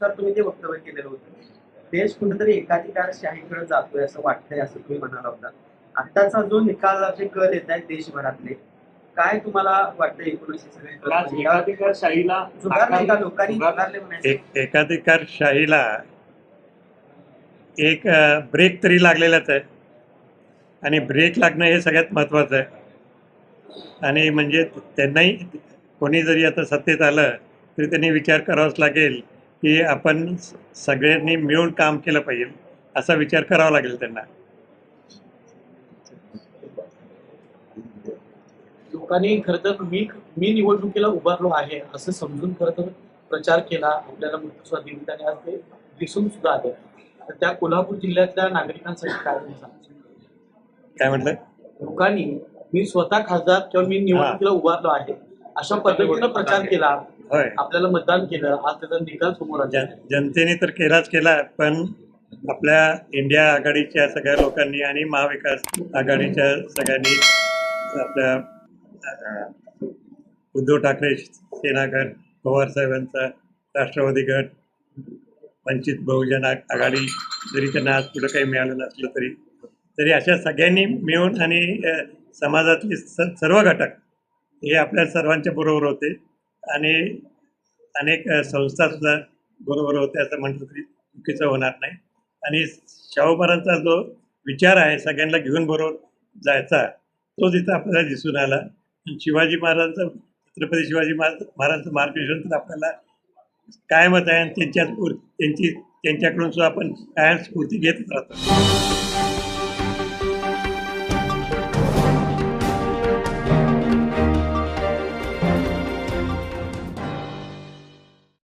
तर तुम्ही ते वक्तव्य केलेलं होतं. देश कुठेतरी एकाधिकारशाहीकडे जातोय असं वाटतंय असं तुम्ही म्हणाला होता. आताचा जो निकालाचे कल येत आहेत देशभरातले काय तुम्हाला वाटतं एकोणीसशे सगळे झुगारले का लोकांनी एक एकाधिकारशाहीला एक अ, ब्रेक तरी लागलेलाच आहे. आणि ब्रेक लागणं हे सगळ्यात महत्त्वाचं आहे. आणि म्हणजे त्यांनाही कोणी जरी आता सत्तेत आलं तरी त्यांनी विचार करावाच लागेल. की आपण सगळ्यांनी मिळून काम केलं पाहिजे असा विचार करावा लागेल त्यांना. लोकांनी खरं तर मी मी निवडणुकीला उभारलो आहे असं समजून खरं तर प्रचार केला आपल्याला मृत्यूचा दिली आणि आज ते दिसून सुद्धा आले. तर त्या कोल्हापूर जिल्ह्यातल्या नागरिकांसाठी काय काय म्हटलं? लोकांनी मी स्वतः खासदार किंवा मी निवडणुकीला उभारलो आहे अशा पद्धतीनं प्रचार केला. होय. आपल्याला मतदान केलं. आज त्याचा निकाल समोर आला. जन जनतेने तर केलाच केला पण आपल्या इंडिया आघाडीच्या सगळ्या लोकांनी आणि महाविकास आघाडीच्या सगळ्यांनी आपल्या अं, उद्धव ठाकरे सेना गट पवार साहेबांचा राष्ट्रवादी गट वंचित बहुजन आ- आघाडी जरी त्यांना आज पुढं काही मिळालं नसलं तरी तरी अशा सगळ्यांनी मिळून आणि अं, समाजातले स- सर्व घटक हे आपल्या सर्वांच्या बरोबर होते. आणि अनेक संस्थासुद्धा संस्था सुद्धा बरोबर होते असं म्हटलं तरी चुकीचं होणार नाही. आणि शाहूबारांचा जो विचार आहे सगळ्यांना घेऊन बरोबर जायचा तो तिथं आपल्याला दिसून आला. शिवाजी महाराजांचं छत्रपती शिवाजी महाराज महाराजांचं मार्गदर्शन तर आपल्याला कायमच आहे आणि त्यांच्या त्यांची त्यांच्याकडून सुद्धा आपण कायम स्फूर्ती घेतच राहतो.